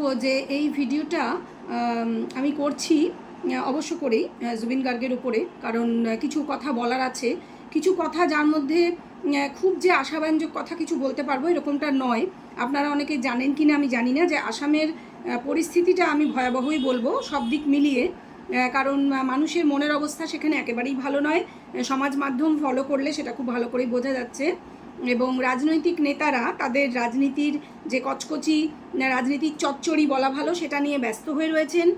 বলব যে এই ভিডিওটা, আমি করছি অবশ্য করেই জুবিন গার্গের উপরে, কারণ কিছু কথা বলার আছে। কিছু কথা যার মধ্যে খুব যে আশাব্যঞ্জক কথা কিছু বলতে পারব, এরকমটা নয়। আপনারা অনেকে জানেন কি না আমি জানি না যে আসামের পরিস্থিতিটা আমি ভয়াবহই বলব সব দিক মিলিয়ে। কারণ মানুষের মনের অবস্থা সেখানে একেবারেই ভালো নয়। সমাজ মাধ্যম ফলো করলে সেটা খুব ভালো করেই বোঝা যাচ্ছে। এবং রাজনৈতিক নেতারা তাদের রাজনীতির যে কচকচি রাজনীতির চচ্চড়ি বলা ভালো, সেটা নিয়ে ব্যস্ত হয়ে রয়েছেন।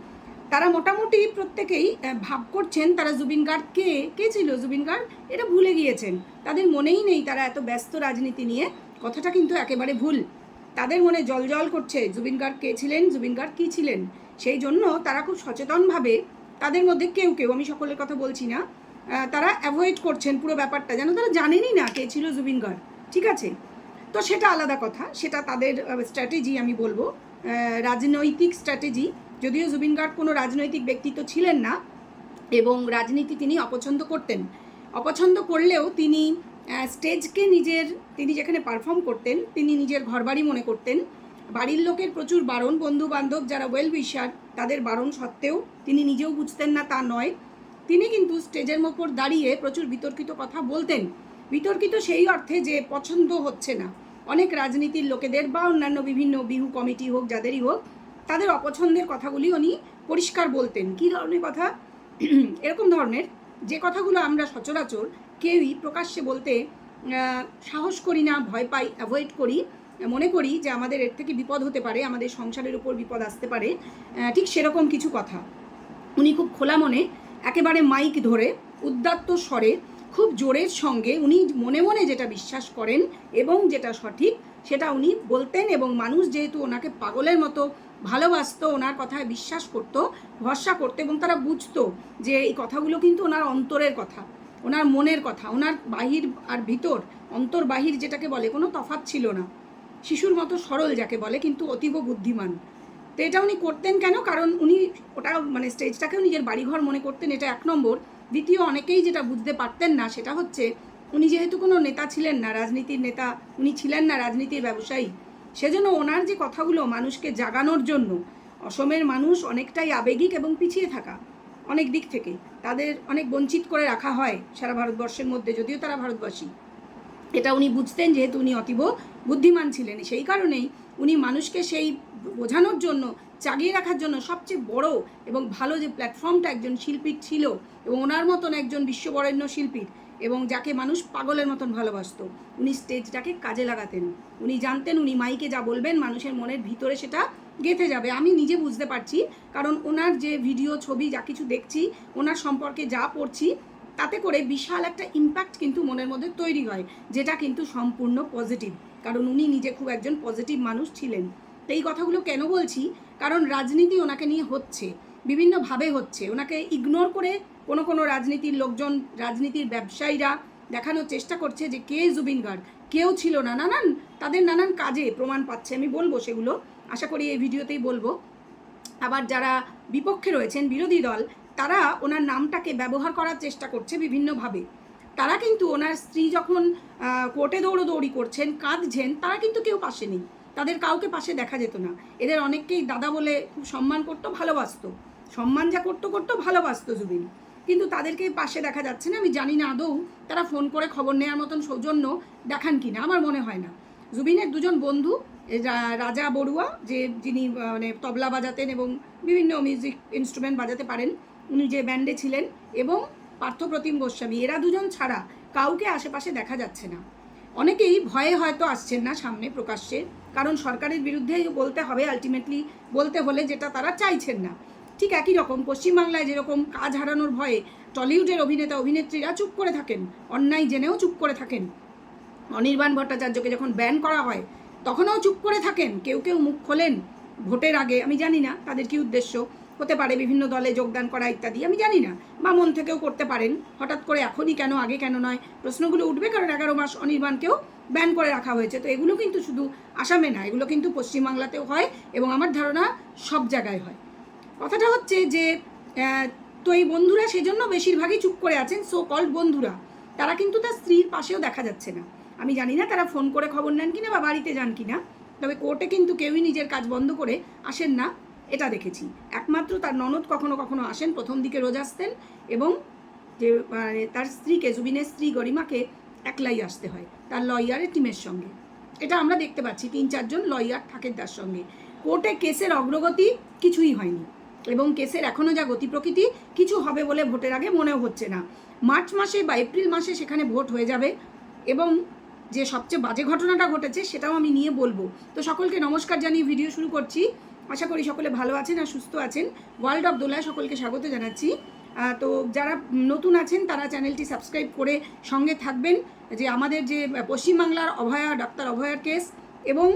তারা মোটামুটি প্রত্যেকেই ভাব করছেন তারা জুবিন গার্গ কে কে ছিল জুবিন গার্গ? এটা ভুলে গিয়েছেন। তাদের মনেই নেই তারা এত ব্যস্ত রাজনীতি নিয়ে। কথাটা কিন্তু একেবারে ভুল। তাদের মনে জল জল করছে জুবিন গার্গ কে ছিলেন, জুবিন গার্গ কী ছিলেন? সেই জন্য তারা খুব সচেতনভাবে তাদের মধ্যে কেউ কেউ, আমি সকলের কথা বলছি না তারা অ্যাভয়েড করছেন পুরো ব্যাপারটা। যেন তারা জানেনই না কে ছিল জুবিন গার্গ। ঠিক আছে? তো সেটা আলাদা কথা। সেটা তাদের স্ট্র্যাটেজি আমি বলব। রাজনৈতিক স্ট্র্যাটেজি যদিও জুবিন গার্গ কোনো রাজনৈতিক ব্যক্তিত্ব ছিলেন না এবং রাজনীতি তিনি অপছন্দ করতেন। অপছন্দ করলেও তিনি স্টেজকে নিজের, তিনি যেখানে পারফর্ম করতেন, তিনি নিজের ঘরবাড়ি মনে করতেন। বাড়ির লোকের প্রচুর বারণ বন্ধু বান্ধব যারা ওয়েল উইশার তাদের বারণ সত্ত্বেও তিনি নিজেও বুঝতেন না তা নয়। তিনি কিন্তু স্টেজের ওপর দাঁড়িয়ে প্রচুর বিতর্কিত কথা বলতেন। বিতর্কিত সেই অর্থে যে পছন্দ হচ্ছে না। অনেক রাজনীতির লোকেদের বা অন্যান্য বিভিন্ন বিহু কমিটি হোক, যাদেরই হোক, তাদের অপছন্দের কথাগুলি উনি পরিষ্কার বলতেন। কী ধরনের কথা? এরকম ধরনের যে কথাগুলো আমরা সচরাচর কেউই প্রকাশ্যে বলতে সাহস করি না, ভয় পাই অ্যাভয়েড করি, মনে করি যে আমাদের এর থেকে বিপদ হতে পারে, আমাদের সংসারের উপর বিপদ আসতে পারে ঠিক সেরকম কিছু কথা। উনি খুব খোলা মনে একেবারে মাইক ধরে, উদ্দাত্ত স্বরে খুব জোরের সঙ্গে উনি মনে মনে যেটা বিশ্বাস করেন এবং যেটা সঠিক, সেটা উনি বলতেন এবং মানুষ যেহেতু ওনাকে পাগলের মতো ভালোবাসতো, ওনার কথায় বিশ্বাস করতো, ভরসা করতো এবং তারা বুঝতো যে এই কথাগুলো কিন্তু ওনার অন্তরের কথা, ওনার মনের কথা, ওনার বাহির আর ভিতর, অন্তর বাহির যেটাকে বলে কোনো তফাৎ ছিল না। শিশুর মতো সরল যাকে বলে, কিন্তু অতীব বুদ্ধিমান। তো এটা উনি করতেন কেন? কারণ উনি ওটা মানে স্টেজটাকেও নিজের বাড়িঘর মনে করতেন, এটা এক নম্বর। দ্বিতীয় অনেকেই যেটা বুঝতে পারতেন না সেটা হচ্ছে, উনি যেহেতু কোনো নেতা ছিলেন না, রাজনীতির নেতা, উনি ছিলেন না রাজনীতির ব্যবসায়ী, সেজন্য ওনার যে কথাগুলো মানুষকে জাগানোর জন্য, অসমের মানুষ অনেকটাই আবেগিক এবং পিছিয়ে থাকা, অনেক দিক থেকে, তাদের অনেক বঞ্চিত করে রাখা হয় সারা ভারতবর্ষের মধ্যে, যদিও তারা ভারতবাসী। এটা উনি বুঝতেন যেহেতু উনি অতীব বুদ্ধিমান ছিলেন, সেই কারণেই উনি মানুষকে সেই বোঝানোর জন্য জাগিয়ে রাখার জন্য সবচেয়ে বড় এবং ভালো যে প্ল্যাটফর্মটা একজন শিল্পীর ছিল এবং ওনার মতন একজন বিশ্ববরেণ্য শিল্পীর এবং যাকে মানুষ পাগলের মতন ভালোবাসত, উনি স্টেজটাকে কাজে লাগাতেন। উনি জানতেন, উনি মাইকে যা বলবেন, মানুষের মনের ভিতরে সেটা গেঁথে যাবে। আমি নিজে বুঝতে পারছি, কারণ ওনার যে ভিডিও ছবি, যা কিছু দেখছি, ওনার সম্পর্কে যা পড়ছি, তাতে করে বিশাল একটা ইম্প্যাক্ট কিন্তু মনের মধ্যে তৈরি হয়, যেটা কিন্তু সম্পূর্ণ পজিটিভ কারণ উনি নিজে খুব একজন পজিটিভ মানুষ ছিলেন। তো এই কথাগুলো কেন বলছি? কারণ রাজনীতি ওনাকে নিয়ে হচ্ছে, বিভিন্নভাবে হচ্ছে। ওনাকে ইগনোর করে কোনো কোনো রাজনীতির লোকজন, রাজনীতির ব্যবসায়ীরা দেখানোর চেষ্টা করছে যে কে জুবিন গার্গ কেউ ছিল না। নানান, তাদের নানান কাজে প্রমাণ পাচ্ছে। আমি বলব সেগুলো। আশা করি এই ভিডিওতেই বলব। আবার যারা বিপক্ষে রয়েছেন, বিরোধী দল, তারা ওনার নামটাকে ব্যবহার করার চেষ্টা করছে বিভিন্নভাবে। তারা কিন্তু ওনার স্ত্রী যখন কোর্টে দৌড়োদৌড়ি করছেন, কাঁদছেন, তারা কিন্তু কেউ পাশে নেই তাদের কাউকে পাশে দেখা যেত না। এদের অনেককেই দাদা বলে খুব সম্মান করতো, ভালোবাসতো। সম্মান যা করতো করতো, ভালোবাসতো জুবিন। কিন্তু তাদেরকে পাশে দেখা যাচ্ছে না। আমি জানি না আদৌ তারা ফোন করে খবর নেওয়ার মতন সৌজন্য দেখান কিনা, আমার মনে হয় না। জুবিনের দুজন বন্ধু রাজা বড়ুয়া, যে যিনি মানে তবলা বাজাতেন এবং বিভিন্ন মিউজিক ইনস্ট্রুমেন্ট বাজাতে পারেন, উনি যে ব্যান্ডে ছিলেন, এবং পার্থপ্রতিম গোস্বামী, এরা দুজন ছাড়া কাউকে আশেপাশে দেখা যাচ্ছে না। অনেকেই ভয়ে হয়তো আসছেন না সামনে প্রকাশ্যে, কারণ সরকারের বিরুদ্ধে বলতে হবে আলটিমেটলি বলতে হলে যেটা তারা চাইছেন না। ঠিক একই রকম পশ্চিমবাংলায় যেরকম কাজ হারানোর ভয়ে টলিউডের অভিনেতা, অভিনেত্রীরা চুপ করে থাকেন, অন্যায় জেনেও চুপ করে থাকেন। অনির্বাণ ভট্টাচার্যকে যখন ব্যান করা হয়, তখনও চুপ করে থাকেন, কেউ কেউ মুখ খোলেন। ভোটের আগে, আমি জানি না তাদের কি উদ্দেশ্য। হতে পারে বিভিন্ন দলে যোগদান করা ইত্যাদি, আমি জানি না। বা মন থেকেও করতে পারেন। হঠাৎ করে এখনই কেন, আগে কেন নয়, প্রশ্নগুলো উঠবে কারণ এগারো মাস অনির্বাণকেও ব্যান করে রাখা হয়েছে। তো এগুলো কিন্তু শুধু আসামে না, এগুলো কিন্তু পশ্চিমবাংলাতেও হয় এবং আমার ধারণা সব জায়গায় হয়। কথাটা হচ্ছে যে তো এই বন্ধুরা সেজন্য বেশিরভাগই চুপ করে আছেন সো কল্ড বন্ধুরা। তারা কিন্তু তার স্ত্রীর পাশেও দেখা যাচ্ছে না। আমি জানি না তারা ফোন করে খবর নেন কিনা বা বাড়িতে যান কিনা, তবে কোর্টে কিন্তু কেউই নিজের কাজ বন্ধ করে আসেন না। এটা দেখেছি। একমাত্র তার ননদ কখনো কখনো আসেন, প্রথম দিকে রোজ আসতেন এবং যে মানে তার স্ত্রীকে, জুবিনের স্ত্রী গরিমাকে একলাই আসতে হয়, তার লয়ারের টিমের সঙ্গে। এটা আমরা দেখতে পাচ্ছি, তিন চারজন লয়ার তার সঙ্গে। কোর্টে কেসের অগ্রগতি কিছুই হয়নি এবং কেসের এখনও যা গতি প্রকৃতি, কিছু হবে বলে ভোটের আগে মনেও হচ্ছে না। মার্চ মাসে বা এপ্রিল মাসে সেখানে ভোট হয়ে যাবে এবং যে সবচেয়ে বাজে ঘটনাটা ঘটেছে সেটাও আমি নিয়ে বলব। তো সকলকে নমস্কার জানিয়ে ভিডিও শুরু করছি। আশা করি সকলে ভালো আছেন আর সুস্থ আছেন। ওয়ার্ল্ড অফ দোলায় সকলকে স্বাগত জানাচ্ছি। তো যারা নতুন আছেন, তারা চ্যানেলটি সাবস্ক্রাইব করে সঙ্গে থাকবেন। যে আমাদের যে পশ্চিমবাংলার অভয়া, ডাক্তার অভয়ার কেস এবং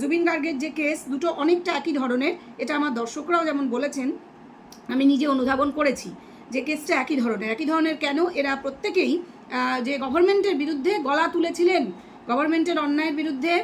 জুবিন গার্গের যে কেস দুটো অনেকটা একই ধরনের। এটা আমার দর্শকরাও যেমন বলেছেন, আমি নিজে অনুধাবন করেছি যে কেসটা একই ধরনের। একই ধরনের কেন? এরা প্রত্যেকেই যে গভর্নমেন্টের বিরুদ্ধে গলা তুলেছিলেন গভর্নমেন্টের অন্যায়ের বিরুদ্ধে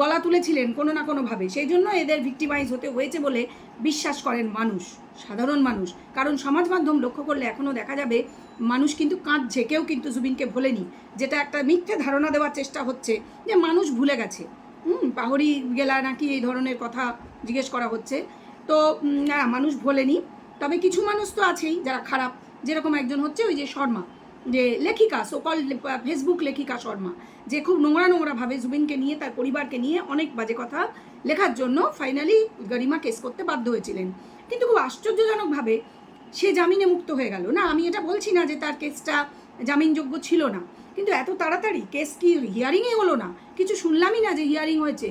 গলা তুলেছিলেন কোনো না কোনোভাবে। সেই জন্য এদের ভিক্টিমাইজ হতে হয়েছে বলে বিশ্বাস করেন মানুষ, সাধারণ মানুষ। কারণ সমাজ মাধ্যম লক্ষ্য করলে এখনও দেখা যাবে মানুষ কিন্তু কাঁদছে, কেউ কিন্তু জুবিনকে ভোলেনি। যেটা একটা মিথ্যে ধারণা দেওয়ার চেষ্টা হচ্ছে যে মানুষ ভুলে গেছে। হুম পাহরি গেলা নাকি এই ধরনের কথা জিজ্ঞেস করা হচ্ছে। তো না, মানুষ ভোলেনি। তবে কিছু মানুষ তো আছেই যারা খারাপ। যেরকম একজন হচ্ছে ওই যে শর্মা। যে লেখিকা সকল ফেসবুক লেখিকা শর্মা, যে খুব নোংরা নোংরাভাবে জুবিনকে নিয়ে, তার পরিবারকে নিয়ে অনেক বাজে কথা লেখার জন্য ফাইনালি গরিমা কেস করতে বাধ্য হয়েছিলেন। কিন্তু খুব আশ্চর্যজনকভাবে সে জামিনে মুক্ত হয়ে গেল। না, আমি এটা বলছি না যে তার কেসটা জামিনযোগ্য ছিল না। কিন্তু এত তাড়াতাড়ি কেস কি হিয়ারিংই হলো না? কিছু শুনলামই না যে হিয়ারিং হয়েছে।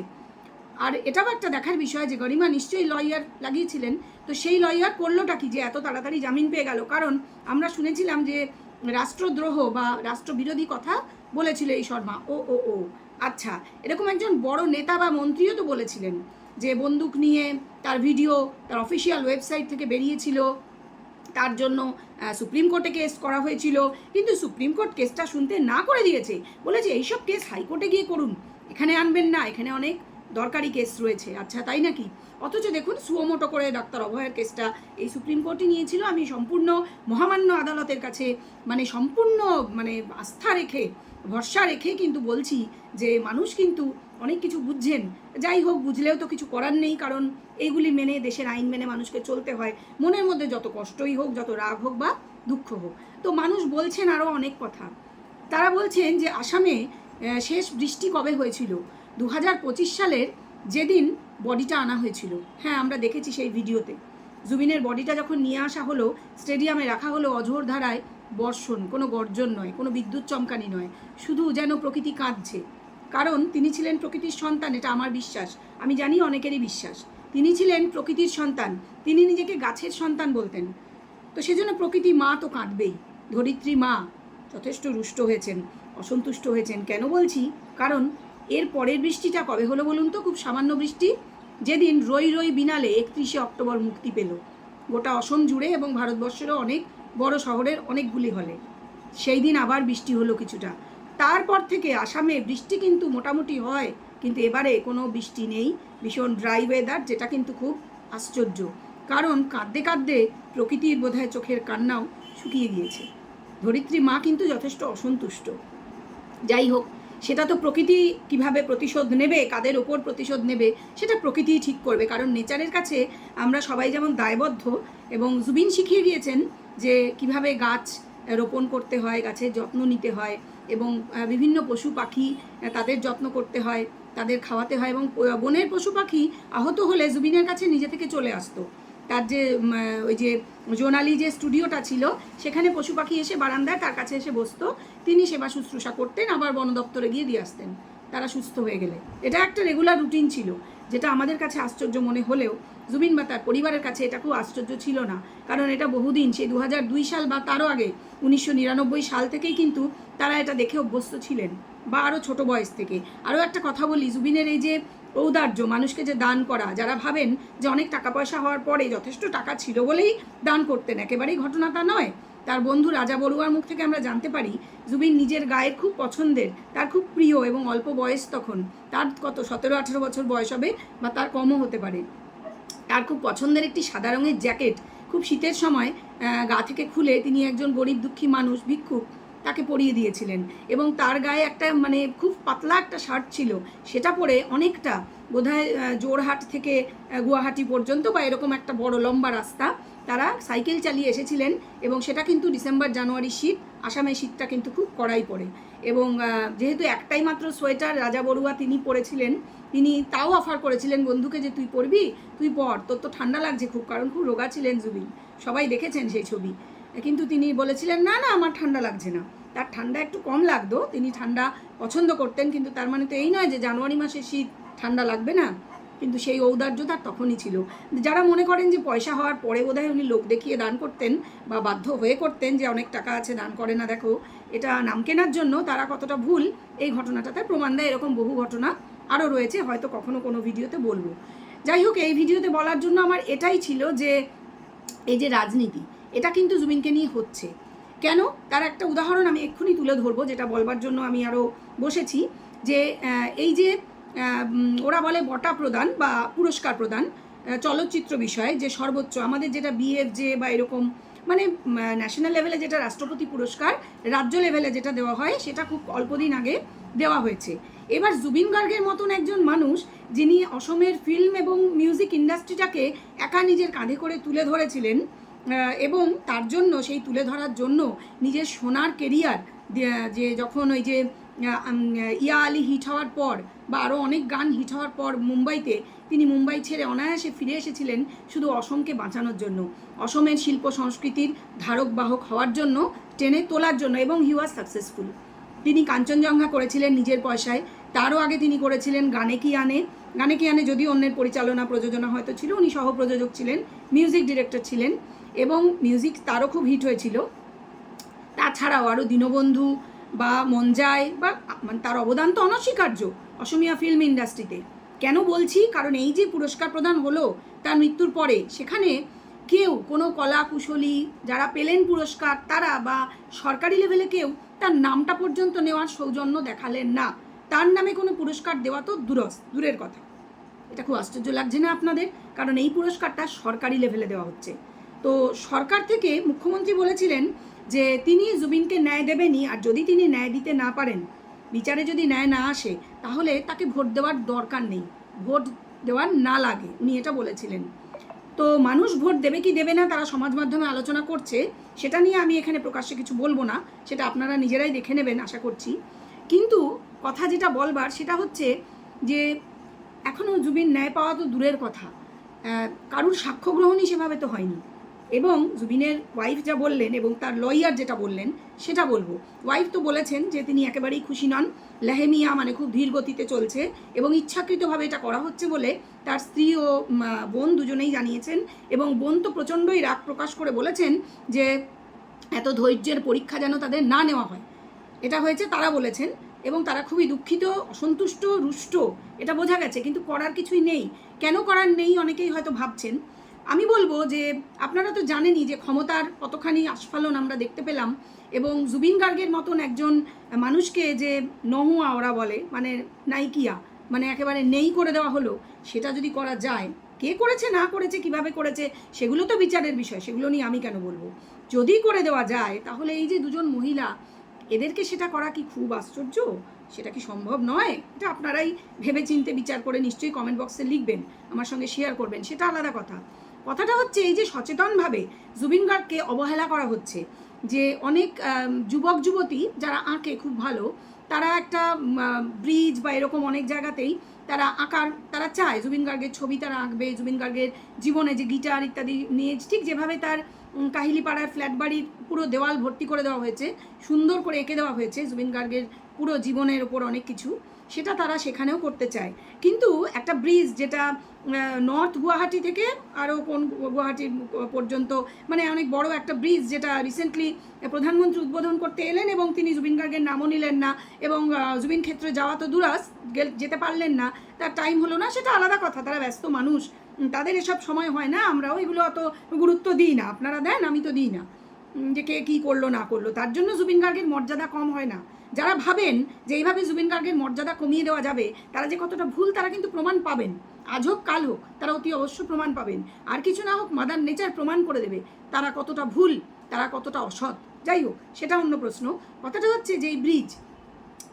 আর এটাও একটা দেখার বিষয় যে গরিমা নিশ্চয়ই লয়ার লাগিয়েছিলেন। তো সেই লয়ার করলোটা কি যে এত তাড়াতাড়ি জামিন পেয়ে গেল? কারণ আমরা শুনেছিলাম যে রাষ্ট্রদ্রোহ বা রাষ্ট্রবিরোধী কথা বলেছিল এই শর্মা। ও ও ও। আচ্ছা এরকম একজন বড় নেতা বা মন্ত্রীও তো বলেছিলেন যে বন্দুক নিয়ে তার ভিডিও তার অফিসিয়াল ওয়েবসাইট থেকে বেরিয়েছিল। তার জন্য সুপ্রিম কোর্টে কেস করা হয়েছিল। কিন্তু সুপ্রিম কোর্ট কেসটা শুনতে না করে দিয়েছে। বলেছে, এইসব কেস হাইকোর্টে গিয়ে করুন। এখানে আনবেন না, এখানে অনেক দরকারি কেস রয়েছে। আচ্ছা তাই নাকি? অথচ দেখুন সুয়োমোটো করে ডাক্তার অভয়ের কেসটা এই সুপ্রিম কোর্টই নিয়েছিল। আমি সম্পূর্ণ মহামান্য আদালতের কাছে মানে সম্পূর্ণ মানে আস্থা রেখে, ভরসা রেখে কিন্তু বলছি যে মানুষ কিন্তু অনেক কিছু বুঝছেন। যাই হোক, বুঝলেও তো কিছু করার নেই, কারণ এইগুলি মেনে দেশের আইন মেনে মানুষকে চলতে হয়। মনের মধ্যে যত কষ্টই হোক, যত রাগ হোক বা দুঃখ হোক। তো মানুষ বলছেন আরও অনেক কথা। তারা বলছেন যে আসামে শেষ বৃষ্টি কবে হয়েছিল? দু হাজার পঁচিশ সালের যেদিন বডিটা আনা হয়েছিল। হ্যাঁ আমরা দেখেছি সেই ভিডিওতে। জুবিনের বডিটা যখন নিয়ে আসা হলো, স্টেডিয়ামে রাখা হলো অঝোর ধারায় বর্ষণ, কোনো গর্জন নয়, কোনো বিদ্যুৎ চমকানি নয়, শুধু যেন প্রকৃতি কাঁদছে। কারণ তিনি ছিলেন প্রকৃতির সন্তান, এটা আমার বিশ্বাস, আমি জানি অনেকেরই বিশ্বাস। তিনি ছিলেন প্রকৃতির সন্তান, তিনি নিজেকে গাছের সন্তান বলতেন। তো সেজন্য প্রকৃতি মা তো কাঁদবেই, ধরিত্রী মা যথেষ্ট রুষ্ট হয়েছেন, অসন্তুষ্ট হয়েছেন, কেন বলছি? কারণ এর পরের বৃষ্টিটা কবে হলো বলুন তো? খুব সামান্য বৃষ্টি। যেদিন রই রই বিনালে একত্রিশে অক্টোবর মুক্তি পেল। গোটা অসম জুড়ে এবং ভারতবর্ষেরও অনেক বড় শহরের অনেকগুলি হলে সেই দিন আবার বৃষ্টি হলো কিছুটা। তারপর থেকে আসামে বৃষ্টি কিন্তু মোটামুটি হয়, কিন্তু এবারে কোনো বৃষ্টি নেই। ভীষণ ড্রাই ওয়েদার যেটা কিন্তু খুব আশ্চর্য। কারণ কাঁদতে কাঁদতে প্রকৃতির বোধহয় চোখের কান্নাও শুকিয়ে গিয়েছে। ধরিত্রী মা কিন্তু যথেষ্ট অসন্তুষ্ট। যাই হোক সেটা তো প্রকৃতি কীভাবে প্রতিশোধ নেবে, কাদের ওপর প্রতিশোধ নেবে, সেটা প্রকৃতিই ঠিক করবে। কারণ নেচারের কাছে আমরা সবাই যেমন দায়বদ্ধ এবং জুবিন শিখিয়ে গিয়েছেন যে কীভাবে গাছ রোপণ করতে হয়, গাছের যত্ন নিতে হয় এবং বিভিন্ন পশু পাখি তাদের যত্ন করতে হয়, তাদের খাওয়াতে হয় এবং বনের পশু পাখি আহত হলে জুবিনের কাছে নিজে থেকে চলে আসতো। তার যে ওই যে জোনালি যে স্টুডিওটা ছিল, সেখানে পশু পাখি এসে বারান্দায় তার কাছে এসে বসতো। তিনি সেবা শুশ্রূষা করতেন, আবার বন দপ্তরে গিয়ে দিয়ে আসতেন। তারা সুস্থ হয়ে গেলে। এটা একটা রেগুলার রুটিন ছিল, যেটা আমাদের কাছে আশ্চর্য মনে হলেও জুবিন বা তার পরিবারের কাছে এটা খুব আশ্চর্য ছিল না। কারণ এটা বহুদিন, সেই দু সাল বা তারও আগে, উনিশশো নিরানব্বই সাল থেকেই কিন্তু তারা এটা দেখে অভ্যস্ত ছিলেন। বা আরও ছোট বয়স থেকে। আরও একটা কথা বলি, জুবিনের এই যে ঔদার্য মানুষকে যে দান করা, যারা ভাবেন যে অনেক টাকা পয়সা হওয়ার পরে যথেষ্ট টাকা ছিল বলেই দান করতেন, একেবারেই ঘটনা তা নয়। তার বন্ধু রাজা বড়ুয়ার মুখ থেকে আমরা জানতে পারি, জুবিন নিজের গায়ের খুব পছন্দের, তার খুব প্রিয় এবং অল্প বয়স তখন, তার কত সতেরো আঠেরো বছর বয়স হবে বা তার কমও হতে পারে। তার খুব পছন্দের একটি সাদা রঙের জ্যাকেট, খুব শীতের সময় গা থেকে খুলে তিনি একজন গরিব দুঃখী মানুষ, ভিক্ষুক তাকে পরিয়ে দিয়েছিলেন। এবং তার গায়ে একটা মানে খুব পাতলা একটা শার্ট ছিল। সেটা পরে অনেকটা বোধহয় জোরহাট থেকে গুয়াহাটি পর্যন্ত বা এরকম একটা বড় লম্বা রাস্তা তারা সাইকেল চালিয়ে এসেছিলেন এবং সেটা কিন্তু ডিসেম্বর, জানুয়ারি শীত আসামের শীতটা কিন্তু খুব কড়াই পড়ে। এবং যেহেতু একটাই মাত্র সোয়েটার রাজা বড়ুয়া তিনি পরেছিলেন, তিনি তাও অফার করেছিলেন বন্ধুকে যে, তুই পরবি? তুই পর, তোর তো ঠান্ডা লাগছে খুব, কারণ খুব রোগা ছিলেন জুবিন। সবাই দেখেছেন সেই ছবি। কিন্তু তিনি বলেছিলেন, না না, আমার ঠান্ডা লাগছে না। তার ঠান্ডা একটু কম লাগতো, তিনি ঠান্ডা পছন্দ করতেন, কিন্তু তার মানে তো এই নয় যে জানুয়ারি মাসে শীত ঠান্ডা লাগবে না। কিন্তু সেই ঔদার্য তার তখনই ছিল। যারা মনে করেন যে পয়সা হওয়ার পরে বোধহয় উনি লোক দেখিয়ে দান করতেন বা বাধ্য হয়ে করতেন যে অনেক টাকা আছে, দান করে না, দেখো, এটা নাম কেনার জন্য তারা কতটা ভুল, এই ঘটনাটাতে প্রমাণ দেয়, এরকম বহু ঘটনা আরও রয়েছে, হয়তো কখনো কোনো ভিডিওতে বলব। যাই হোক, এই ভিডিওতে বলার জন্য আমার এটাই ছিল যে, এই যে রাজনীতি এটা কিন্তু জুবিনকে নিয়ে হচ্ছে। কেন? তার একটা উদাহরণ আমি এক্ষুনি তুলে ধরবো, যেটা বলবার জন্য আমি আরও বসেছি, যে এই যে ওরা বলে বটা প্রদান বা পুরস্কার প্রদান চলচ্চিত্র বিষয়ে যে সর্বোচ্চ, আমাদের যেটা বিএফজে বা এরকম মানে ন্যাশনাল লেভেলে যেটা রাষ্ট্রপতি পুরস্কার, রাজ্য লেভেলে যেটা দেওয়া হয়, সেটা খুব অল্পদিন আগে দেওয়া হয়েছে। এবার জুবিন গার্গের মতন একজন মানুষ, যিনি অসমের ফিল্ম এবং মিউজিক ইন্ডাস্ট্রিটাকে একা নিজের কাঁধে করে তুলে ধরেছিলেন এবং তার জন্য, সেই তুলে ধরার জন্য নিজের সোনার কেরিয়ার যে যখন ওই যে ইয়া আলী হিট হওয়ার পর বা আরও অনেক গান হিট হওয়ার পর মুম্বাইতে, তিনি মুম্বাই ছেড়ে অনায়াসে ফিরে এসেছিলেন শুধু অসমকে বাঁচানোর জন্য। অসমের শিল্প সংস্কৃতির ধারক বাহক হওয়ার জন্য, টেনে তোলার জন্য, এবং হি ওয়াজ সাকসেসফুল তিনি কাঞ্চনজঙ্ঘা করেছিলেন নিজের পয়সায়। তারও আগে তিনি করেছিলেন গানে কি আনে। গানে কি আনে যদি অন্যের পরিচালনা প্রযোজনা হয়তো ছিল, উনি সহপ্রযোজক ছিলেন মিউজিক ডিরেক্টর ছিলেন। এবং মিউজিক তারও খুব হিট হয়েছিল। তাছাড়াও আরও দীনবন্ধু বা মঞ্জায় বা মানে তার অবদান তো অনস্বীকার্য অসমীয়া ফিল্ম ইন্ডাস্ট্রিতে কেন বলছি? কারণ এই যে পুরস্কার প্রদান হলো তার মৃত্যুর পরে, সেখানে কেউ, কোনো কলা কুশলী যারা পেলেন পুরস্কার, তারা বা সরকারি লেভেলে কেউ তার নামটা পর্যন্ত নেওয়ার সৌজন্য দেখালেন না। তার নামে কোনো পুরস্কার দেওয়া তো দূরস, দূরের কথা। এটা খুব আশ্চর্য লাগছে না আপনাদের? কারণ এই পুরস্কারটা সরকারি লেভেলে দেওয়া হচ্ছে। তো সরকার থেকে মুখ্যমন্ত্রী বলেছিলেন যে তিনি জুবিনকে ন্যায় দেবেনি আর যদি তিনি ন্যায় দিতে না পারেন, বিচারে যদি ন্যায় না আসে, তাহলে তাকে ভোট দেওয়ার দরকার নেই। ভোট দেওয়ার না লাগে, উনি এটা বলেছিলেন। তো মানুষ ভোট দেবে কি দেবে না, তারা সমাজ মাধ্যমে আলোচনা করছে, সেটা নিয়ে আমি এখানে প্রকাশ্যে কিছু বলব না, সেটা আপনারা নিজেরাই দেখে নেবেন, আশা করছি। কিন্তু কথা যেটা বলবার, সেটা হচ্ছে যে এখনও জুবিন ন্যায় পাওয়া তো দূরের কথা। কারুর সাক্ষ্য গ্রহণই সেভাবে তো হয়নি। এবং জুবিনের ওয়াইফ যা বললেন এবং তার লয়ার যেটা বললেন, সেটা বলব। ওয়াইফ তো বলেছেন যে তিনি একেবারেই খুশি নন। লেহেমিয়া মানে খুব ধীর গতিতে চলছে এবং ইচ্ছাকৃতভাবে এটা করা হচ্ছে বলে তার স্ত্রী ও বোন দুজনেই জানিয়েছেন এবং বোন তো প্রচণ্ডই রাগ প্রকাশ করে বলেছেন যে এত ধৈর্যের পরীক্ষা যেন তাদের না নেওয়া হয়। এটা হয়েছে তারা বলেছেন এবং তারা খুবই দুঃখিত, অসন্তুষ্ট, রুষ্ট, এটা বোঝা গেছে, কিন্তু করার কিছুই নেই। কেন করার নেই? অনেকেই হয়তো ভাবছেন। আমি বলব যে আপনারা তো জানেনই যে ক্ষমতার কতখানি আস্ফালন আমরা দেখতে পেলাম এবং জুবিন গার্গের মতন একজন মানুষকে যে নহুয়া ওরা বলে মানে নাইকিয়া মানে একেবারে নেই করে দেওয়া হলো, সেটা যদি করা যায়, কে করেছে, না করেছে, কীভাবে করেছে, সেগুলো তো বিচারের বিষয়, সেগুলো নিয়ে আমি কেন বলব? যদি করে দেওয়া যায়, তাহলে এই যে দুজন মহিলা, এদেরকে সেটা করা কি খুব আশ্চর্য? সেটা কি সম্ভব নয়? এটা আপনারাই ভেবে চিনতে বিচার করে নিশ্চয়ই কমেন্ট বক্সে লিখবেন, আমার সঙ্গে শেয়ার করবেন, সেটা আলাদা কথা। কথাটা হচ্ছে এই যে সচেতনভাবে জুবিন গার্গকে অবহেলা করা হচ্ছে, যে অনেক যুবক, যুবতী যারা আঁকে খুব ভালো, তারা একটা ব্রিজ বা এরকম অনেক জায়গাতেই তারা আঁকার, তারা চায় জুবিন গার্গের ছবি তারা আঁকবে জুবিন গার্গের জীবনে যে গিটার ইত্যাদি নিয়ে ঠিক যেভাবে তার কাহিলিপাড়ার ফ্ল্যাট বাড়ির পুরো দেওয়াল ভর্তি করে দেওয়া হয়েছে, সুন্দর করে এঁকে দেওয়া হয়েছে জুবিন গার্গের পুরো জীবনের ওপর অনেক কিছু। সেটা তারা সেখানেও করতে চায়। কিন্তু একটা ব্রিজ যেটা নর্থ গুয়াহাটি থেকে আরও কোন গুয়াহাটি পর্যন্ত মানে অনেক বড় একটা ব্রিজ যেটা রিসেন্টলি প্রধানমন্ত্রী উদ্বোধন করতে এলেন এবং তিনি জুবিন গার্গের নামও নিলেন না এবং জুবিন ক্ষেত্রে যাওয়া তো দূরাস যেতে পারলেন না। তার টাইম হলো না, সেটা আলাদা কথা, তারা ব্যস্ত মানুষ। তাদের এসব সময় হয় না, আমরাও এগুলো অত গুরুত্ব দিই না। আপনারা দেন, আমি তো দিই না। যে কে কী করল, না করল, তার জন্য জুবিন গার্গের মর্যাদা কম হয় না। যারা ভাবেন যে এইভাবে জুবিন গার্গের মর্যাদা কমিয়ে দেওয়া যাবে, তারা যে কতটা ভুল তারা কিন্তু প্রমাণ পাবেন। আজ হোক, কাল হোক, তারা অতি অবশ্য প্রমাণ পাবেন। আর কিছু না হোক মাদার নেচার প্রমাণ করে দেবে তারা কতটা ভুল, তারা কতটা অসৎ। যাই হোক, সেটা অন্য প্রশ্ন। কথাটা হচ্ছে যে এই ব্রিজ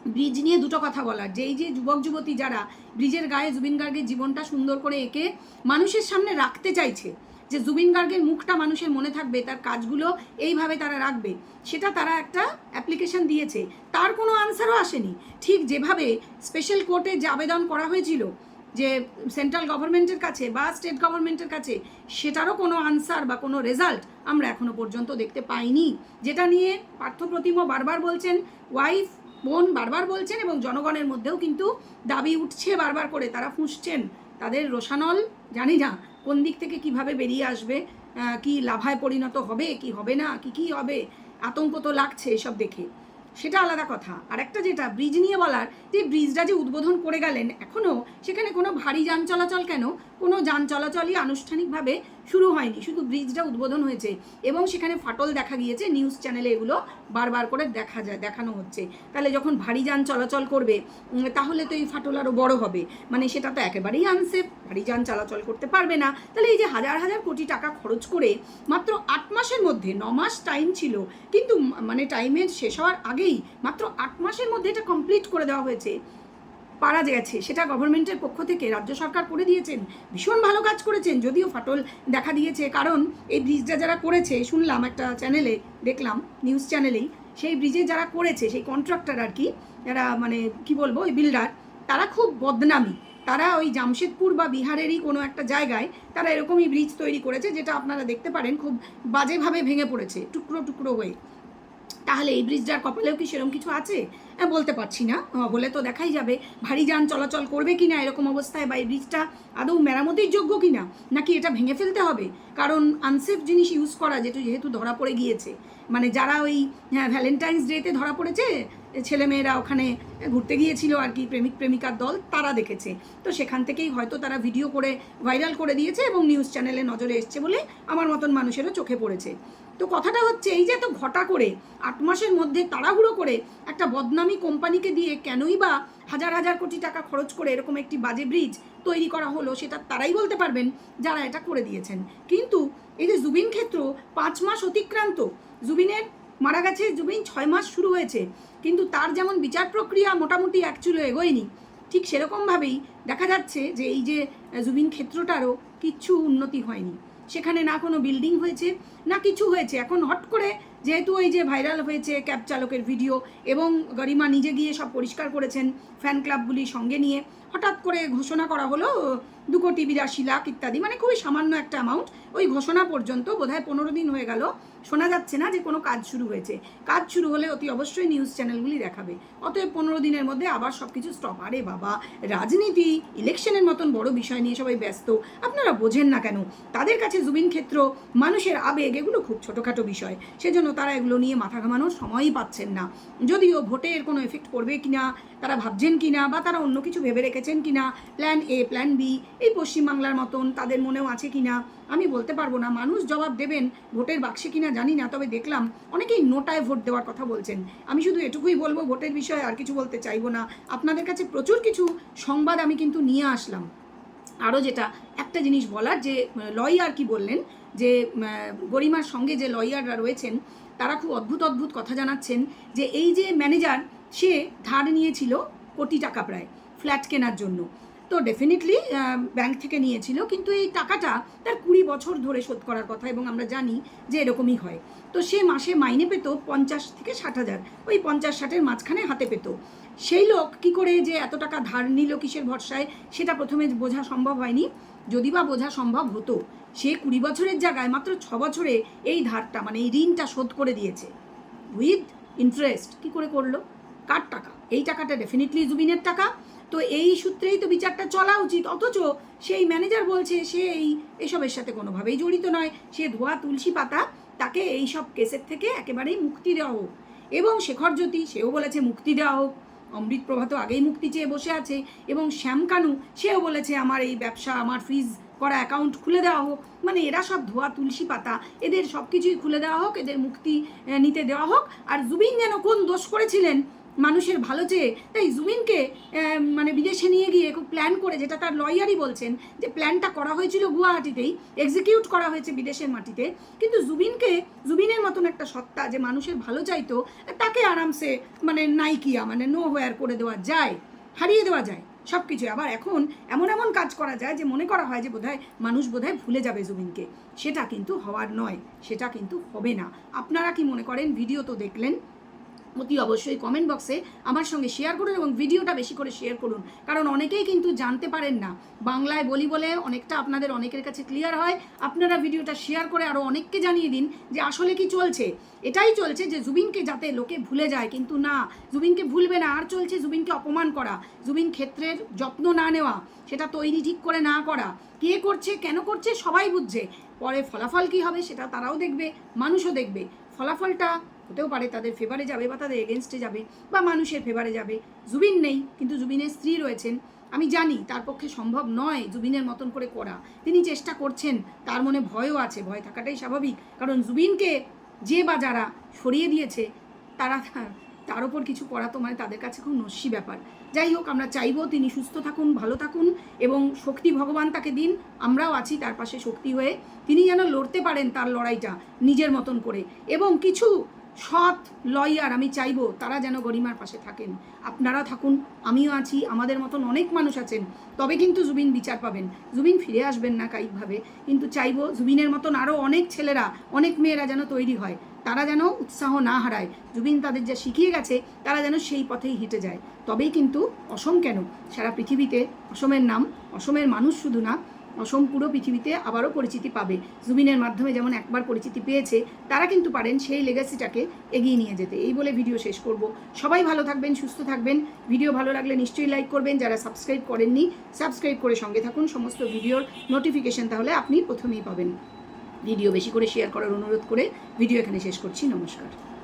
ব্রিজ নিয়ে দুটো কথা বলার। যে এই যে যুবক, যুবতী যারা ব্রিজের গায়ে জুবিন গার্গের জীবনটা সুন্দর করে এঁকে মানুষের সামনে রাখতে চাইছে যে জুবিন গার্গের মুখটা মানুষের মনে থাকবে, তার কাজগুলো এইভাবে তারা রাখবে, সেটা তারা একটা অ্যাপ্লিকেশন দিয়েছে। তার কোনো আনসারও আসেনি। ঠিক যেভাবে স্পেশাল কোর্টে যে আবেদন করা হয়েছিল, যে সেন্ট্রাল গভর্নমেন্টের কাছে বা স্টেট গভর্নমেন্টের কাছে, সেটারও কোনো আনসার বা কোনো রেজাল্ট আমরা এখনও পর্যন্ত দেখতে পাইনি। যেটা নিয়ে পার্থপ্রতিম বারবার বলছেন ওয়াইফ বোন বারবার বলছেন এবং জনগণের মধ্যেও কিন্তু দাবি উঠছে বারবার করে, তারা ফুঁসছেন। তাদের রোশানল, জানি না। কোন দিক থেকে কীভাবে বেরিয়ে আসবে কি লাভায় পরিণত হবে, কি হবে না, কি কি হবে, আতঙ্ক তো লাগছে এসব দেখে। সেটা আলাদা কথা। আর একটা যেটা ব্রিজ নিয়ে বলার, যে ব্রিজটা যে উদ্বোধন করে গেলেন এখনও সেখানে কোনো ভারী যান চলাচল কেন? কোনো যান চলাচলই আনুষ্ঠানিকভাবে শুরু হয়নি। শুধু ব্রিজটা উদ্বোধন হয়েছে এবং সেখানে ফাটল দেখা গিয়েছে নিউজ চ্যানেলে এগুলো বারবার করে দেখা যায়, দেখানো হচ্ছে। তাহলে যখন ভারী যান চলাচল করবে তাহলে তো এই ফাটল আরও বড় হবে। মানে সেটা তো একেবারেই আনসেফ ভারী যান চলাচল করতে পারবে না। তাহলে এই যে হাজার হাজার কোটি টাকা খরচ করে মাত্র আট মাসের মধ্যে, ন মাস টাইম ছিল, কিন্তু মানে টাইমের শেষ হওয়ার আগেই মাত্র আট মাসের মধ্যে এটা কমপ্লিট করে দেওয়া হয়েছে। পারা গেছে। সেটা গভর্নমেন্টের পক্ষ থেকে রাজ্য সরকার করে দিয়েছেন। ভীষণ ভালো কাজ করেছেন, যদিও ফাটল দেখা দিয়েছে। কারণ এই ব্রিজটা যারা করেছে, শুনলাম একটা চ্যানেলে দেখলাম নিউজ চ্যানেলেই সেই ব্রিজে যারা করেছে, সেই কন্ট্রাক্টর আর কি, যারা মানে কি বলব, ওই বিল্ডার তারা খুব বদনামি। তারা ওই জামশেদপুর বা বিহারেরই কোনো একটা জায়গায় তারা এরকমই ব্রিজ তৈরি করেছে, যেটা আপনারা দেখতে পারেন, খুব বাজেভাবে ভেঙে পড়েছে, টুকরো টুকরো হয়ে। তাহলে এই ব্রিজটার কপালেও কি সেরকম কিছু আছে? হ্যাঁ বলতে পারছি না। বলে তো দেখাই যাবে। ভারী যান চলাচল করবে কি না এরকম অবস্থায় বা এই ব্রিজটা আদৌ মেরামতির যোগ্য কি না নাকি এটা ভেঙে ফেলতে হবে? কারণ আনসেফ জিনিস ইউজ করা যেহেতু যেহেতু ধরা পড়ে গিয়েছে। মানে যারা ওই হ্যাঁ ভ্যালেন্টাইন্স ডেতে ধরা পড়েছে ছেলেমেয়েরা ওখানে ঘুরতে গিয়েছিল আর কি, প্রেমিক প্রেমিকার দল তারা দেখেছে। তো সেখান থেকেই হয়তো তারা ভিডিও করে ভাইরাল করে দিয়েছে এবং নিউজ চ্যানেলে নজরে এসছে বলে আমার মতন মানুষেরও চোখে পড়েছে। তো কথাটা হচ্ছে এই যে এত ঘটা করে আট মাসের মধ্যে তাড়াহুড়ো করে একটা বদনামি কোম্পানিকে দিয়ে কেনই বা হাজার হাজার কোটি টাকা খরচ করে এরকম একটি বাজে ব্রিজ তৈরি করা হলো সেটা তারাই বলতে পারবেন যারা এটা করে দিয়েছেন। কিন্তু এই যে জুবিন ক্ষেত্র পাঁচ মাস অতিক্রান্ত, জুবিনের মারা গেছে জুবিন ছয় মাস শুরু হয়েছে। কিন্তু তার যেমন বিচার প্রক্রিয়া মোটামুটি অ্যাকচুয়ালি এগোয়নি, ঠিক সেরকমভাবেই দেখা যাচ্ছে যে এই যে জুবিন ক্ষেত্রটারও কিচ্ছু উন্নতি হয়নি। সেখানে না কোনো বিল্ডিং হয়েছে, না কিছু হয়েছে। এখন হট করে যেহেতু ওই যে ভাইরাল হয়েছে ক্যাব চালকের ভিডিও এবং গরিমা নিজে গিয়ে সব পরিষ্কার করেছেন ফ্যান ক্লাবগুলি সঙ্গে নিয়ে হঠাৎ করে ঘোষণা করা হলো, দু কোটি বিরাশি লাখ ইত্যাদি মানে খুবই সামান্য একটা অ্যামাউন্ট ওই ঘোষণা পর্যন্ত বোধহয় পনেরো দিন হয়ে গেল। শোনা যাচ্ছে না যে কোনো কাজ শুরু হয়েছে। কাজ শুরু হলে অতি অবশ্যই নিউজ চ্যানেলগুলি দেখাবে। অতএব পনেরো দিনের মধ্যে আবার সব কিছু স্টপ আরে বাবা, রাজনীতি ইলেকশনের মতন বড় বিষয় নিয়ে সবাই ব্যস্ত। আপনারা বোঝেন না কেন? তাদের কাছে জুবিন ক্ষেত্র, মানুষের আবেগ, এগুলো খুব ছোটোখাটো বিষয়। সেজন্য তারা এগুলো নিয়ে মাথা ঘামানোর সময়ই পাচ্ছেন না। যদিও ভোটের কোনো এফেক্ট পড়বে কিনা, তারা ভাবছেন কিনা, বা তারা অন্য কিছু ভেবে রেখেছেন কিনা? প্ল্যান এ প্ল্যান বি এই পশ্চিমবাংলার মতন তাদের মনেও আছে কিনা? আমি বলতে পারব না। মানুষ জবাব দেবেন ভোটের বাক্সে কিনা জানি না, তবে দেখলাম অনেকেই নোটায় ভোট দেওয়ার কথা বলছেন। আমি শুধু এটুকুই বলব, ভোটের বিষয়ে আর কিছু বলতে চাইব না। আপনাদের কাছে প্রচুর কিছু সংবাদ আমি কিন্তু নিয়ে আসলাম। আরও যেটা, একটা জিনিস বলার যে লয়ার কি বললেন? যে গরিমার সঙ্গে যে লয়াররা রয়েছেন, তারা খুব অদ্ভুত অদ্ভুত কথা জানাচ্ছেন যে, এই যে ম্যানেজার সে ধার নিয়েছিল কোটি টাকা প্রায়। ফ্ল্যাট কেনার জন্য। তো ডেফিনেটলি ব্যাংক থেকে নিয়েছিল, কিন্তু এই টাকাটা তার কুড়ি বছর ধরে শোধ করার কথা এবং আমরা জানি যে এরকমই হয়। তো সে মাসে মাইনে পেত পঞ্চাশ থেকে ষাট হাজার। ওই পঞ্চাশ ষাটের মাঝখানে হাতে পেত। সেই লোক কি করে যে এত টাকা ধার নিল কিসের ভরসায়, সেটা প্রথমে বোঝা সম্ভব হয়নি। যদি বা বোঝা সম্ভব হতো, সে কুড়ি বছরের জায়গায় মাত্র ছ বছরে এই ধারটা মানে এই ঋণটা শোধ করে দিয়েছে। উইথ ইন্টারেস্ট কি করে করল? কার টাকা? এই টাকাটা ডেফিনেটলি জুবিনের টাকা। তো এই সূত্রেই তো বিচারটা চলা উচিত। অথচ সেই ম্যানেজার বলছে, সে এই এসবের সাথে কোনোভাবেই জড়িত নয়। সে ধোয়া তুলসী পাতা, তাকে এই সব কেসের থেকে একেবারেই মুক্তি দেওয়া হোক। এবং শেখর জ্যোতি, সেও বলেছে মুক্তি দেওয়া হোক। অমৃত প্রভা তো আগেই মুক্তি চেয়ে বসে আছে। এবং শ্যাম কানু সেও বলেছে আমার এই ব্যবসা, আমার ফ্রিজ করা অ্যাকাউন্ট খুলে দেওয়া হোক। মানে এরা সব ধোয়া তুলসী পাতা, এদের সব কিছুই খুলে দেওয়া হোক, এদের মুক্তি নিতে দেওয়া হোক। আর জুবিন যেন কোন দোষ করেছিলেন মানুষের ভালো চেয়ে তাই জুবিনকে আহ, মানে বিদেশে নিয়ে গিয়ে খুব প্ল্যান করে যেটা তার লয়ারই বলছেন যে প্ল্যানটা করা হয়েছিল গুয়াহাটিতেই এক্সিকিউট করা হয়েছে বিদেশের মাটিতে কিন্তু জুবিনকে জুবিনের মতন একটা সত্তা যে মানুষের ভালো চাইতো তাকে আরামসে মানে নাইকিয়া মানে নো হোয়ার করে দেওয়া যায় হারিয়ে দেওয়া যায় সব কিছু আবার এখন এমন এমন কাজ করা যায় যে মনে করা হয় যে বোধহয় মানুষ বোধহয় ভুলে যাবে জুবিনকে। সেটা কিন্তু হওয়ার নয় সেটা কিন্তু হবে না। আপনারা কি মনে করেন? ভিডিও তো দেখলেন। অতি অবশ্যই কমেন্ট বক্সে আমার সঙ্গে শেয়ার করুন এবং ভিডিওটা বেশি করে শেয়ার করুন। কারণ অনেকেই কিন্তু জানতে পারেন না। বাংলায় বলি বলে অনেকটা আপনাদের অনেকের কাছে ক্লিয়ার হয়। আপনারা ভিডিওটা শেয়ার করে আরও অনেককে জানিয়ে দিন যে আসলে কি চলছে। এটাই চলছে যে জুবিনকে যাতে লোকে ভুলে যায়। কিন্তু না, জুবিনকে ভুলবে না। আর চলছে জুবিনকে অপমান করা। জুবিন ক্ষেত্রের যত্ন না নেওয়া, সেটা তৈরি ঠিক করে না করা। কে করছে, কেন করছে, সবাই বুঝছে। পরে ফলাফল কি হবে সেটা তারাও দেখবে, মানুষও দেখবে। ফলাফলটা হতেও পারে, তাদের ফেভারে যাবে বা তাদের এগেনস্টে যাবে বা মানুষের ফেভারে যাবে। জুবিন নেই, কিন্তু জুবিনের স্ত্রী রয়েছেন। আমি জানি তার পক্ষে সম্ভব নয় জুবিনের মতন করে করা। তিনি চেষ্টা করছেন, তার মনে ভয়ও আছে। ভয় থাকাটাই স্বাভাবিক। কারণ জুবিনকে যে বা যারা সরিয়ে দিয়েছে, তারা তার ওপর কিছু করা তো মানে তাদের কাছে খুব নস্যি ব্যাপার। যাই হোক, আমরা চাইব তিনি সুস্থ থাকুন, ভালো থাকুন এবং শক্তি ভগবান তাকে দিন। আমরাও আছি তার পাশে শক্তি হয়ে। তিনি যেন লড়তে পারেন তার লড়াইটা নিজের মতন করে। এবং কিছু সৎ লয়ার, আমি চাইব তারা যেন গরিমার পাশে থাকেন। আপনারা থাকুন, আমিও আছি, আমাদের মতন অনেক মানুষ আছেন। তবে কিন্তু জুবিন বিচার পাবেন। জুবিন ফিরে আসবেন না কায়িকভাবে, কিন্তু চাইব জুবিনের মতন আরও অনেক ছেলেরা, অনেক মেয়েরা যেন তৈরি হয়। তারা যেন উৎসাহ না হারায়। জুবিন তাদের যা শিখিয়ে গেছে, তারা যেন সেই পথেই হেঁটে যায়। তবেই কিন্তু অসম কেন? সারা পৃথিবীতে অসমের নাম, অসমের মানুষ শুধু না অসম পুরো পৃথিবীতে আবারও পরিচিতি পাবে। জুবিনের মাধ্যমে যেমন একবার পরিচিতি পেয়েছে, তারা কিন্তু পারেন সেই লেগাসিটাকে এগিয়ে নিয়ে যেতে। এই বলে ভিডিও শেষ করব। সবাই ভালো থাকবেন, সুস্থ থাকবেন। ভিডিও ভালো লাগলে নিশ্চয়ই লাইক করবেন। যারা সাবস্ক্রাইব করেননি সাবস্ক্রাইব করে সঙ্গে থাকুন। সমস্ত ভিডিওর নোটিফিকেশন তাহলে আপনি প্রথমেই পাবেন। ভিডিও বেশি করে শেয়ার করার অনুরোধ করে ভিডিও এখানে শেষ করছি। নমস্কার।